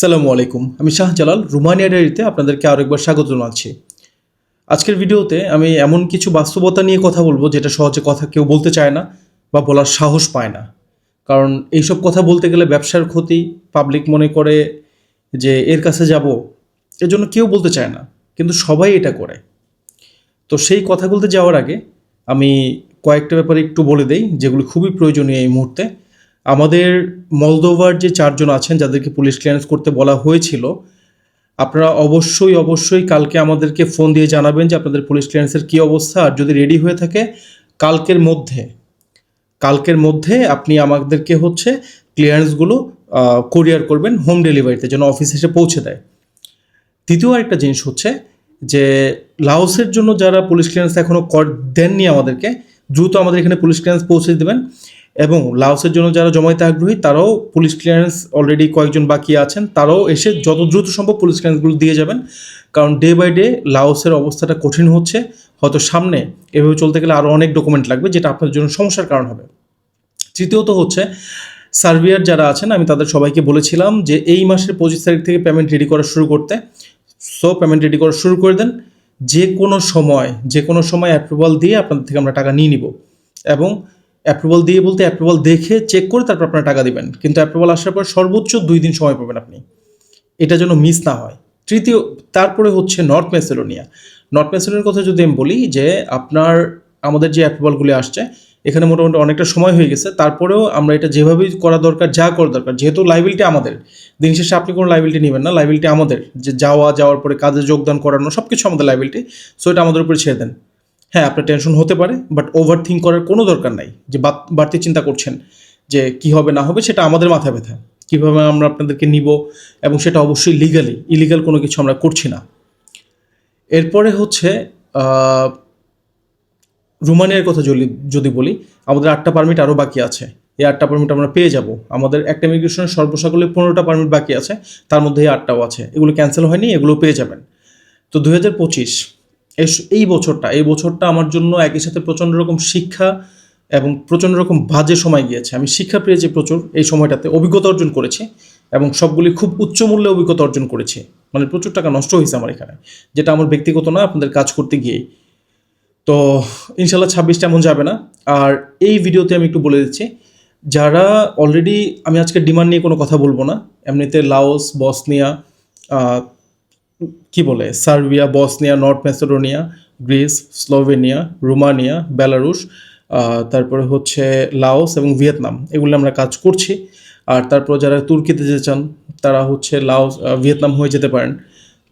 সালামু আলাইকুম। আমি শাহজালাল রুমানিয়া ডায়েরিতে আপনাদেরকে আরেকবার স্বাগত জানাচ্ছি। আজকের ভিডিওতে আমি এমন কিছু বাস্তবতা নিয়ে কথা বলব যেটা সহজে কথা কেউ বলতে চায় না বা বলার সাহস পায় না। কারণ এইসব কথা বলতে গেলে ব্যবসার ক্ষতি পাবলিক মনে করে যে এর কাছে যাব এর জন্য কেউ বলতে চায় না, কিন্তু সবাই এটা করে। তো সেই কথাগুলোতে যাওয়ার আগে আমি কয়েকটা ব্যাপারে একটু বলে দেই, যেগুলো খুবই প্রয়োজনীয় এই মুহূর্তে। আমাদের মলদোভার যে চারজন আছেন, যাদেরকে পুলিশ ক্লিয়ারেন্স করতে বলা হয়েছিল, আপনারা অবশ্যই অবশ্যই কালকে আমাদেরকে ফোন দিয়ে জানাবেন যে আপনাদের পুলিশ ক্লিয়ারেন্সের কী অবস্থা। আর যদি রেডি হয়ে থাকে, কালকের মধ্যে কালকের মধ্যে আপনি আমাদেরকে হচ্ছে ক্লিয়ারেন্সগুলো কোরিয়ার করবেন হোম ডেলিভারিতে যেন অফিস এসে পৌঁছে দেয়। দ্বিতীয় আরেকটা জিনিস হচ্ছে যে, লাওসের জন্য যারা পুলিশ ক্লিয়ারেন্স এখনও কর, দেননি আমাদেরকে, দ্রুত আমাদের এখানে পুলিশ ক্লিয়ারেন্স পৌঁছে দেবেন। এবং লাওসের জন্য যারা জমাইতে আগ্রহী, তারাও পুলিশ ক্লিয়ারেন্স অলরেডি কয়েকজন বাকি আছেন, তারাও এসে যত দ্রুত সম্ভব পুলিশ ক্লিয়ারেন্সগুলো দিয়ে যাবেন। কারণ ডে বাই ডে লাওসের অবস্থাটা কঠিন হচ্ছে। হয়তো সামনে এভাবে চলতে গেলে আরও অনেক ডকুমেন্ট লাগবে, যেটা আপনার জন্য সমস্যার কারণ হবে। তৃতীয়ত হচ্ছে সার্ভিয়ার যারা আছেন, আমি তাদের সবাইকে বলেছিলাম যে এই মাসের পঁচিশ তারিখ থেকে পেমেন্ট রেডি করা শুরু করতে। সো পেমেন্ট রেডি করা শুরু করে দেন। যে কোনো সময়, যে কোনো সময় অ্যাপ্রুভাল দিয়ে আপনাদের থেকে আমরা টাকা নিয়ে নিব। এবং অ্যাপ্রুভাল দিয়ে বলতে অ্যাপ্রুভাল দেখে চেক করে তারপর আপনারা টাকা দিবেন। কিন্তু অ্যাপ্রুভাল আসার পর সর্বোচ্চ দুই দিন সময় পাবেন আপনি। এটা যেন মিস না হয়। তৃতীয়, তারপরে হচ্ছে নর্থ মেসেলোনিয়া নর্থ মেসেলোনিয়ার কথা যদি আমি বলি যে আপনার, আমাদের যে অ্যাপ্রুভালগুলি আসছে, এখানে মোটামুটি অনেকটা সময় হয়ে গেছে। তারপরেও আমরা এটা যেভাবেই করা দরকার, যা করা দরকার, যেহেতু লাইবিলিটি আমাদের। দিন শেষে আপনি কোনো লাইবিলিটি নেবেন না লাইবিলিটি আমাদের। যে যাওয়া, যাওয়ার পরে কাজে যোগদান করানো সব কিছু আমাদের লাইবিলিটি সো এটা আমাদের উপরে ছেড়ে দেন। হ্যাঁ আপনার টেনশন হতে পারে বাট ওভার থিঙ্ক করার কোনো দরকার নাই। যে বাড়তি চিন্তা করছেন যে কি হবে না হবে, সেটা আমাদের মাথা ব্যথা। কীভাবে আমরা আপনাদেরকে নিব এবং সেটা অবশ্যই লিগালি ইলিগাল কোনো কিছু আমরা করছি না। এরপরে হচ্ছে রুমানিয়ার কথা যদি যদি বলি, আমাদের আটটা পারমিট আরও বাকি আছে। এই আটটা পারমিট আমরা পেয়ে যাব। আমাদের একটা ইমিগ্রেশনের সর্বসাকলে পনেরোটা পারমিট বাকি আছে, তার মধ্যে এই আটটাও আছে। এগুলো ক্যান্সেল হয়নি, এগুলো পেয়ে যাবেন। তো দু হাজার পঁচিশ এই বছরটা এই বছরটা আমার জন্য একই সাথে প্রচণ্ড রকম শিক্ষা এবং প্রচণ্ড রকম বাজে সময় গিয়েছে। আমি শিক্ষা পেয়েছি প্রচুর এই সময়টাতে অভিজ্ঞতা অর্জন করেছি এবং সবগুলি খুব উচ্চ মূল্যে অভিজ্ঞতা অর্জন করেছি। মানে প্রচুর টাকা নষ্ট হয়েছে আমার এখানে, যেটা আমার ব্যক্তিগত না, আপনাদের কাজ করতে গিয়েই। তো ইনশাল্লাহ ছাব্বিশটা এমন যাবে না। আর এই ভিডিওতে আমি একটু বলে দিচ্ছি, যারা অলরেডি আমি আজকে ডিমান্ড নিয়ে কোনো কথা বলব না, এমনিতে লাওস, বসনিয়া কি বলে? Serbia, Bosnia, North Macedonia Greece, Slovenia, Romania, Belarus তারপরে হচ্ছে লাওস এবং ভিয়েতনাম। এগুলো আমরা কাজ করছি। আর তারপর যারা তুর্কিতে যেতে চান, তারা হচ্ছে লাওস ভিয়েতনাম হয়ে যেতে পারেন।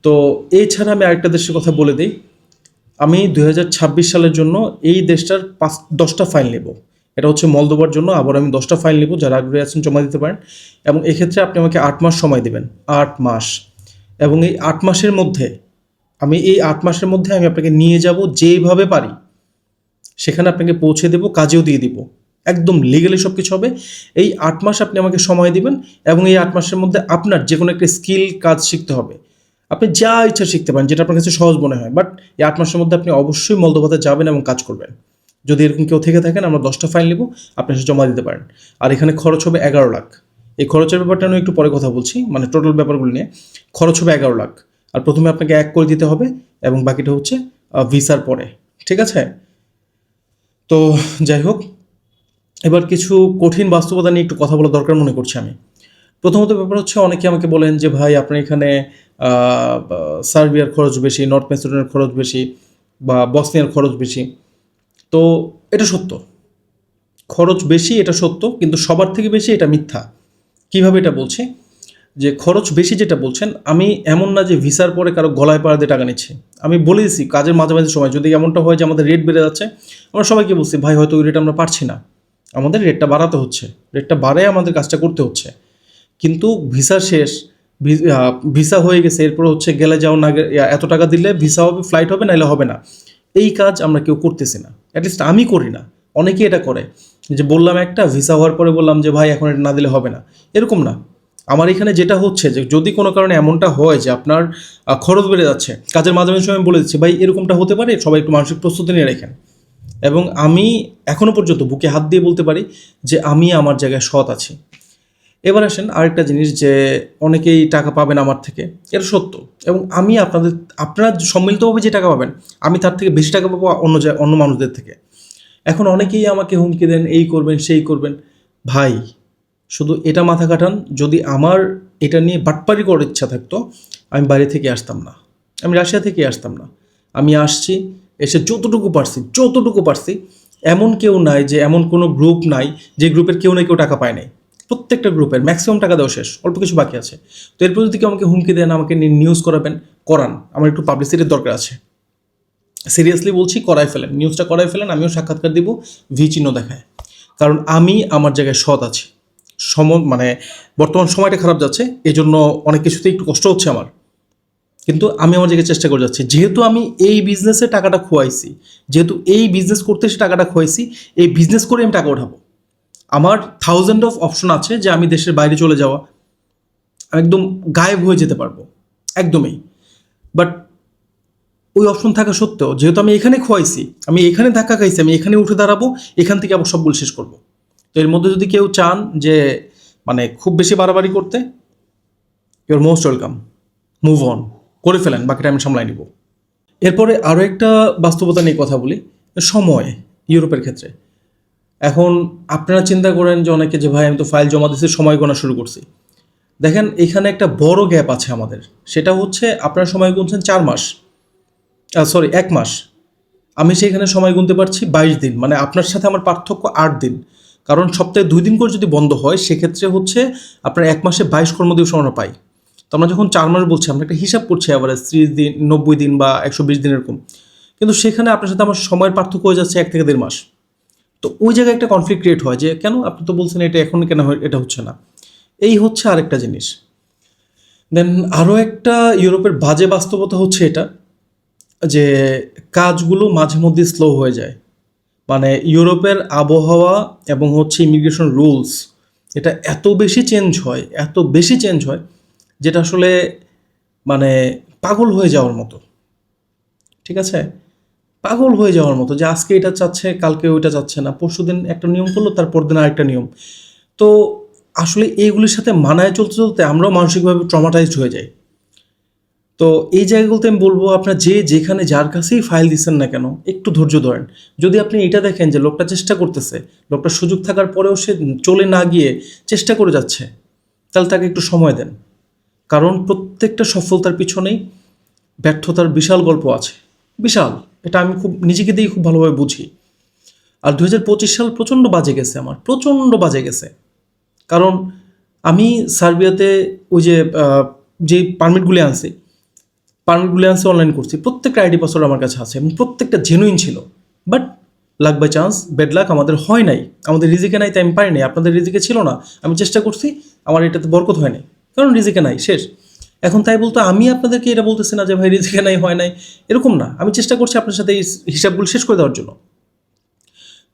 তো এছাড়া আমি আরেকটা দেশের কথা বলে দিই। আমি দু হাজার ছাব্বিশ সালের জন্য এই দেশটার পাঁচ, দশটা ফাইল নেব। এটা হচ্ছে মলদোবার জন্য। আবার আমি দশটা ফাইল নেব। যারা আগ্রহী আছেন জমা দিতে পারেন। এবং এক্ষেত্রে আপনি আমাকে আট মাস সময় দেবেন। আট মাস। এবং এই আট মাসের মধ্যে, আমি এই আট মাসের মধ্যে আমি আপনাকে নিয়ে যাব যেইভাবে পারি। সেখানে আপনাকে পৌঁছে দেব, কাজেও দিয়ে দিব। একদম লিগালি সব কিছু হবে। এই আট মাস আপনি আমাকে সময় দিবেন এবং এই আট মাসের মধ্যে আপনার যে কোনো একটা স্কিল কাজ শিখতে হবে। আপনি যা ইচ্ছা শিখতে পারেন, যেটা আপনার কাছে সহজ মনে হয়। বাট এই আট মাসের মধ্যে আপনি অবশ্যই মলদোভাতে যাবেন এবং কাজ করবেন। যদি এরকম কেউ থেকে থাকেন, আমরা দশটা ফাইল নেব, আপনি এসে জমা দিতে পারেন। আর এখানে খরচ হবে এগারো লাখ। এই খরচের ব্যাপারটা আমি একটু পরে কথা বলছি মানে টোটাল ব্যাপারগুলো নিয়ে। খরচ হবে এগারো লাখ। আর প্রথমে আপনাকে এক করে দিতে হবে এবং বাকিটা হচ্ছে ভিসার পরে। ঠিক আছে? তো যাই হোক, এবার কিছু কঠিন বাস্তবতা নিয়ে একটু কথা বলা দরকার মনে করছি আমি। প্রথমত ব্যাপার হচ্ছে, অনেকে আমাকে বলেন যে, ভাই, আপনার এখানে সার্বিয়ার খরচ বেশি, নর্থ ম্যাসেডোনিয়ার খরচ বেশি বা বসনিয়ার খরচ বেশি। তো এটা সত্য। খরচ বেশি এটা সত্য, কিন্তু সবার থেকে বেশি এটা মিথ্যা। কীভাবে এটা বলছি? যে খরচ বেশি যেটা বলছেন, আমি এমন না যে ভিসার পরে কারও গলায় পাড়া দিয়ে টাকা নিচ্ছি। আমি বলে দিচ্ছি কাজের মাঝামাঝি সময়, যদি এমনটা হয় যে আমাদের রেট বেড়ে যাচ্ছে, আমরা সবাইকে বলছি, ভাই, হয়তো ওই রেট আমরা পারছি না। আমাদের রেটটা বাড়াতে হচ্ছে রেটটা বাড়ায় আমাদের কাজটা করতে হচ্ছে। কিন্তু ভিসা শেষ ভিসা হয়ে গেছে, এরপর হচ্ছে গেলে যাও না এত টাকা দিলে ভিসা হবে ফ্লাইট হবে নাহলে হবে না। এই কাজ আমরা কেউ করতেছি না। অ্যাটলিস্ট আমি করি না। অনেকেই এটা করে। যে বললাম একটা ভিসা হওয়ার পরে বললাম যে, ভাই, এখন এটা না দিলে হবে না। এরকম না। আমার এখানে যেটা হচ্ছে যে, যদি কোনো কারণে এমনটা হয় যে, আপনার খরচ বেড়ে যাচ্ছে, কাজের মাঝামাঝি সময় আমি বলে দিচ্ছি, ভাই, এরকমটা হতে পারে? সবাই একটু মানসিক প্রস্তুতি নিয়ে রাখেন। এবং আমি এখনও পর্যন্ত বুকে হাত দিয়ে বলতে পারি যে, আমি আমার জায়গায় সৎ আছি। এবার আসেন আরেকটা জিনিস যে, অনেকেই টাকা পাবেন আমার থেকে, এটা সত্য। এবং আমি আপনাদের, আপনারা সম্মিলিতভাবে যে টাকা পাবেন, আমি তার থেকে বেশি টাকা পাবো অন্য অন্য মানুষদের থেকে। এখন অনেকেই আমাকে হুমকি দেন, এই করবেন, সেই করবেন। ভাই, শুধু এটা মাথা কাটান, যদি আমার এটা নিয়ে বাটপারি করার ইচ্ছা থাকতো, আমি বাইরে থেকে আসতাম না। আমি রাশিয়া থেকে আসতাম না। আমি আসছি, এসে যতটুকু পারছি যতটুকু পারছি, এমন কেউ নাই যে এমন কোনো গ্রুপ নাই যে গ্রুপের কেউ না কেউ টাকা পায় নাই। প্রত্যেকটা গ্রুপের ম্যাক্সিমাম টাকা দেওয়া শেষ, অল্প কিছু বাকি আছে। তো এরপর যদি কেউ আমাকে হুমকি দেন, আমাকে নিউজ করাবেন, করান। আমার একটু পাবলিসিটির দরকার আছে। সিরিয়াসলি বলছি করাই ফেলেন। নিউজটা করাই ফেলেন, আমিও সাক্ষাৎকার দিব, ভি চিহ্ন দেখায়। কারণ আমি আমার জায়গায় সৎ আছি। সম মানে বর্তমান সময়টা খারাপ যাচ্ছে এই জন্য অনেক কিছুতে একটু কষ্ট হচ্ছে আমার। কিন্তু আমি আমার জায়গায় চেষ্টা করে যাচ্ছি। যেহেতু আমি এই বিজনেসে টাকাটা খোয়াইছি, যেহেতু এই বিজনেস করতে এসে টাকাটা খোয়াইছি, এই বিজনেস করে আমি টাকা উঠাবো আমার থাউজেন্ড অফ অপশন আছে যে আমি দেশের বাইরে চলে যাওয়া। একদম গায়েব হয়ে যেতে পারব। একদমই। বাট ওই অপশন থাকা সত্ত্বেও, যেহেতু আমি এখানে খোয়াইছি, আমি এখানে ধাক্কা খাইছি, আমি এখানে উঠে দাঁড়াবো, এখান থেকে আবার সবগুলো শেষ করব। তো এর মধ্যে যদি কেউ চান যে মানে খুব বেশি বাড়াবাড়ি করতে your most welcome move on করে ফেলেন, বাকিটা আমি সামলাই নিব। এরপরে আরও একটা বাস্তবতা নিয়ে কথা বলি, সময়, ইউরোপের ক্ষেত্রে। এখন আপনারা চিন্তা করেন যে অনেকে যে, ভাই, আমি তো ফাইল জমা দিচ্ছি সময় গোনা শুরু করছি। দেখেন, এখানে একটা বড় গ্যাপ আছে আমাদের। সেটা হচ্ছে, আপনারা সময় গুনছেন চার মাস। সরি এক মাস। আমি সেখানে সময় গুনতে পারছি বাইশ দিন মানে আপনার সাথে আমার পার্থক্য আট দিন। কারণ সপ্তাহে দুই দিন করে যদি বন্ধ হয়, সেক্ষেত্রে হচ্ছে আপনার এক মাসে বাইশ কর্মদিবস আমরা পাই। তো আমরা যখন চার মাস বলছি, আমরা একটা হিসাব করছি অ্যাভারেজ ত্রিশ দিন, নব্বই দিন বা একশো বিশ দিন এরকম। কিন্তু সেখানে আপনার সাথে আমার সময়ের পার্থক্য হয়ে যাচ্ছে এক থেকে দেড় মাস। তো ওই জায়গায় একটা কনফ্লিক্ট ক্রিয়েট হয় যে, কেন আপনি তো বলছেন এটা এখন কেন এটা হচ্ছে না। এই হচ্ছে আরেকটা জিনিস। দেন আরও একটা ইউরোপের বাজে বাস্তবতা হচ্ছে এটা। যে কাজগুলো মাঝে মধ্যে স্লো হয়ে যায়। মানে ইউরোপের আবহাওয়া এবং হচ্ছে ইমিগ্রেশন রুলস এটা এত বেশি চেঞ্জ হয়, এত বেশি চেঞ্জ হয়, যেটা আসলে মানে পাগল হয়ে যাওয়ার মতো। ঠিক আছে? পাগল হয়ে যাওয়ার মতো যে আজকে এটা চাচ্ছে, কালকে ওইটা চাচ্ছে না। পরশু দিন একটা নিয়ম করল, তারপর দিন আরেকটা নিয়ম। তো আসলে এইগুলির সাথে মানায় চলতে চলতে আমরাও মানসিকভাবে ট্রমাটাইজড হয়ে যাই। তো এই জায়গাগুলোতে আমি বলব, আপনার যে যেখানে যার কাছেই ফাইল দিচ্ছেন না কেন, একটু ধৈর্য ধরেন। যদি আপনি এটা দেখেন যে লোকটা চেষ্টা করতেছে লোকটা সুযোগ থাকার পরেও সে চলে না গিয়ে চেষ্টা করে যাচ্ছে, তাহলে তাকে একটু সময় দেন। কারণ প্রত্যেকটা সফলতার পিছনেই ব্যর্থতার বিশাল গল্প আছে। বিশাল। এটা আমি খুব, নিজেকে দিয়েই খুব ভালোভাবে বুঝি। আর দু হাজার পঁচিশ সাল প্রচণ্ড বাজে গেছে আমার, প্রচণ্ড বাজে গেছে। কারণ আমি সার্বিয়াতে ওই যে যে পারমিটগুলি আনছি আনছি অনলাইন করছি প্রত্যেকটা আইডি পাসওয়ার্ড আমার কাছে আছে এবং প্রত্যেকটা জেনুইন ছিল। But luck by chance bad luck আমাদের হয় নাই। আমাদের রিজিকে নাই, তাই আমি পারি নাই। আপনাদের রিজিকে ছিল না, আমি চেষ্টা করছি, আমার এটাতে বরকত হয় নাই। কারণ রিজিকে নাই, শেষ। এখন তাই বলতো আমি আপনাদেরকে এটা বলতেছি না যে, ভাই, রিজিকে নাই, হয় নাই। এরকম না। আমি চেষ্টা করছি আপনার সাথে এই হিসাবগুলো শেষ করে দেওয়ার জন্য।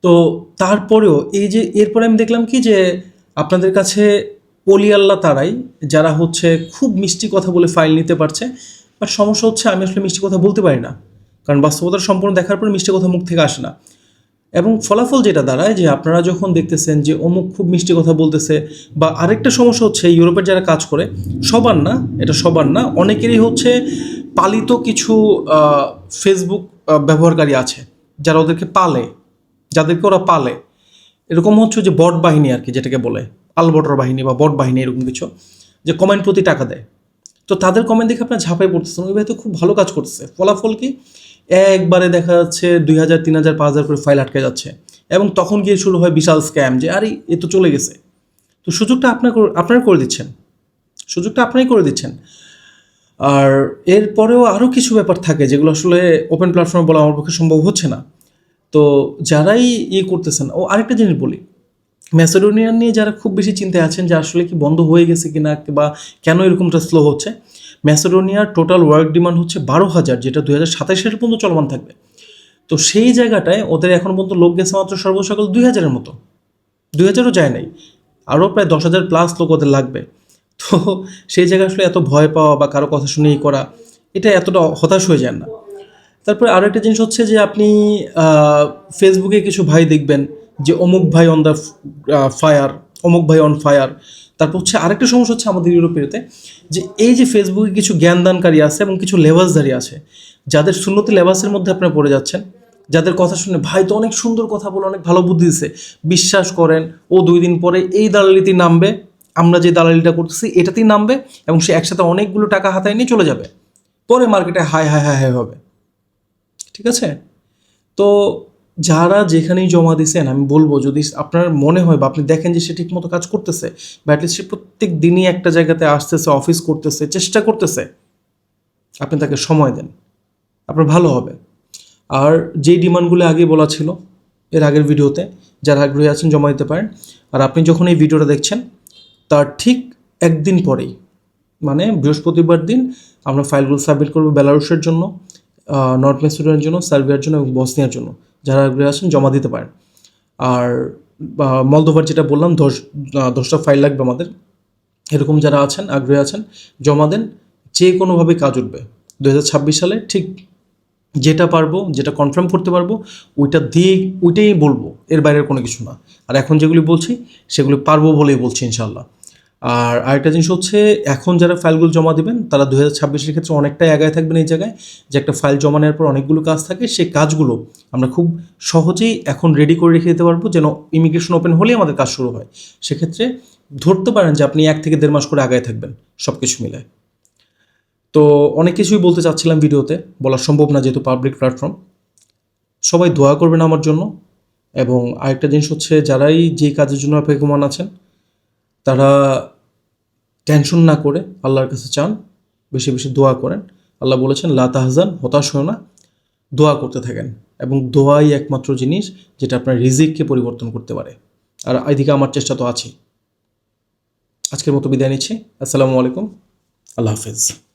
তো তারপরেও এই যে, এরপরে আমি দেখলাম কি যে, আপনাদের কাছে আল্লাহ তারাই, যারা হচ্ছে খুব মিষ্টি কথা বলে ফাইল নিতে পারছে বাট সমস্যা হচ্ছে আমি আসলে মিষ্টি কথা বলতে পারি না। কারণ বাস্তবতার সম্পূর্ণ দেখার পরে মিষ্টি কথা মুখ থেকে আসে না। এবং ফলাফল যেটা দাঁড়ায় যে আপনারা যখন দেখতেছেন যে অমুক খুব মিষ্টি কথা বলতেছে বা আরেকটা সমস্যা হচ্ছে ইউরোপের যারা কাজ করে, সবার না, এটা সবার না, অনেকেরই হচ্ছে পালিত কিছু ফেসবুক ব্যবহারকারী আছে, যারা ওদেরকে পালে, যাদেরকে ওরা পালে। এরকম হচ্ছে যে বট বাহিনী আর কি, যেটাকে বলে আলবটর বাহিনী বা বট বাহিনী এরকম কিছু, যে কমেন্ট প্রতি টাকা দেয়। তো তাদের কমেন্ট দেখে আপনার ঝাঁপাই পড়তেছেন। ওই ভাই তো খুব ভালো কাজ করতেছে। ফলাফল কি? একবারে দেখা যাচ্ছে দুই হাজার, তিন হাজার, পাঁচ হাজার করে ফাইল আটকে যাচ্ছে। এবং তখন গিয়ে শুরু হয় বিশাল স্ক্যাম যে, আরে, এ তো চলে গেছে। তো সুযোগটা আপনার আপনারা করে দিচ্ছেন। সুযোগটা আপনারাই করে দিচ্ছেন। আর এরপরেও আরও কিছু ব্যাপার থাকে যেগুলো আসলে ওপেন প্ল্যাটফর্মে বলা আমার পক্ষে সম্ভব হচ্ছে না। তো যারাই ইয়ে করতেছেন, ও আরেকটা জিনিস বলি। ম্যাসেডোনিয়ান নিয়ে যারা খুব বেশি চিন্তায় আছেন যে আসলে কি বন্ধ হয়ে গেছে কিনা বা কেন এরকমটা স্লো হচ্ছে, ম্যাসেডোনিয়ার টোটাল ওয়ার্ক ডিমান্ড হচ্ছে বারো হাজার, যেটা দুই হাজার সাতাশ সাল পর্যন্ত চলমান থাকবে। তো সেই জায়গাটায় ওদের এখন পর্যন্ত লোক গেছে মাত্র সর্বসকল দুই হাজারের মতো। দুই হাজারও যায় নাই। আরও প্রায় দশ হাজার প্লাস লোক ওদের লাগবে। তো সেই জায়গায় আসলে এত ভয় পাওয়া বা কারও কথা শুনেই করা, এটা এতটা হতাশ হয়ে যান না। তারপরে আরও একটা জিনিস হচ্ছে যে আপনি ফেসবুকে কিছু ভাই দেখবেন যে অমুক ভাই অন দ্য ফায়ার অমুক ভাই অন ফায়ার তারপর হচ্ছে আরেকটা সমস্যা হচ্ছে আমাদের ইউরোপেতে যে এই যে ফেসবুকে কিছু জ্ঞানদানকারী আছে এবং কিছু লেবাসদারি আছে, যাদের সুন্নতি লেবাসের মধ্যে আপনারা পড়ে যাচ্ছেন, যাদের কথা শুনে, ভাই, তো অনেক সুন্দর কথা বলে, অনেক ভালো বুদ্ধি দিছে, বিশ্বাস করেন, ও দুই দিন পরে এই দালালিতে নামবে, আমরা যে দালালিটা করতেছি, এটাতেই নামবে এবং সে একসাথে অনেকগুলো টাকা হাতায় নিয়ে চলে যাবে। পরে মার্কেটে হাই হাই হাই হাই হবে। ঠিক আছে? তো যারা যেখানেই জমা দিছেন, আমি বলব যদি আপনার মনে হয় বা আপনি দেখেন যে সে ঠিকমতো কাজ করতেছে, বা অ্যাটলিস্ট সে প্রত্যেক দিনই একটা জায়গাতে আসতেছে অফিস করতেছে, চেষ্টা করতেছে, আপনি তাকে সময় দেন। আপনার ভালো হবে। আর যেই ডিমান্ডগুলো আগে বলা ছিল, এর আগের ভিডিওতে, যারা আগ্রহী আছেন জমা দিতে পারেন। আর আপনি যখন এই ভিডিওটা দেখছেন, তার ঠিক একদিন পরেই মানে বৃহস্পতিবার দিন, আমরা ফাইলগুলো সাবমিট করব বেলারুসের জন্য। নর্থ মেসিডোনিয়ার জন্য সার্বিয়ার জন্য এবং বসনিয়ার জন্য যারা আগ্রহী আছেন জমা দিতে পারেন। আর মলদোভার যেটা বললাম, দশ দশটা ফাইল লাগবে আমাদের। এরকম যারা আছেন, আগ্রহী আছেন, জমা দেন। যে কোনোভাবে কাজ উঠবে। দু হাজার ছাব্বিশ সালে ঠিক যেটা পারব, যেটা কনফার্ম করতে পারব, ওইটা দিয়ে, ওইটাই বলব। এর বাইরের কোনো কিছু না। আর এখন যেগুলি বলছি, সেগুলি পারব বলেই বলছি ইনশাল্লাহ আর আরেকটা জিনিস হচ্ছে, এখন যারা ফাইলগুলো জমা দেবেন, তারা দু হাজার ছাব্বিশের ক্ষেত্রে অনেকটাই আগায় থাকবেন এই জায়গায় যে একটা ফাইল জমা নেওয়ার পর অনেকগুলো কাজ থাকে সেই কাজগুলো আমরা খুব সহজেই এখন রেডি করে রেখে দিতে পারব যেন ইমিগ্রেশন ওপেন হলেই আমাদের কাজ শুরু হয়। সেক্ষেত্রে ধরতে পারেন যে আপনি এক থেকে দেড় মাস করে আগায় থাকবেন সব কিছু মিলে তো অনেক কিছুই বলতে চাচ্ছিলাম ভিডিওতে, বলা সম্ভব না যেহেতু পাবলিক প্ল্যাটফর্ম সবাই দোয়া করবেন আমার জন্য। এবং আরেকটা জিনিস হচ্ছে, যারাই যে কাজের জন্য অপেক্ষমান আছেন তারা টেনশন না করে আল্লাহর কাছে চান, বেশি বেশি দোয়া করেন। আল্লাহ বলেছেন, লা তাহজান, হতাশ হয় না, দোয়া করতে থাকেন। এবং দোয়াই একমাত্র জিনিস যেটা আপনার রিজিককে পরিবর্তন করতে পারে। আর এদিকে আমার চেষ্টা তো আছেই। আজকের মতো বিদায় নিচ্ছি। আসসালামু আলাইকুম। আল্লাহ হাফেজ।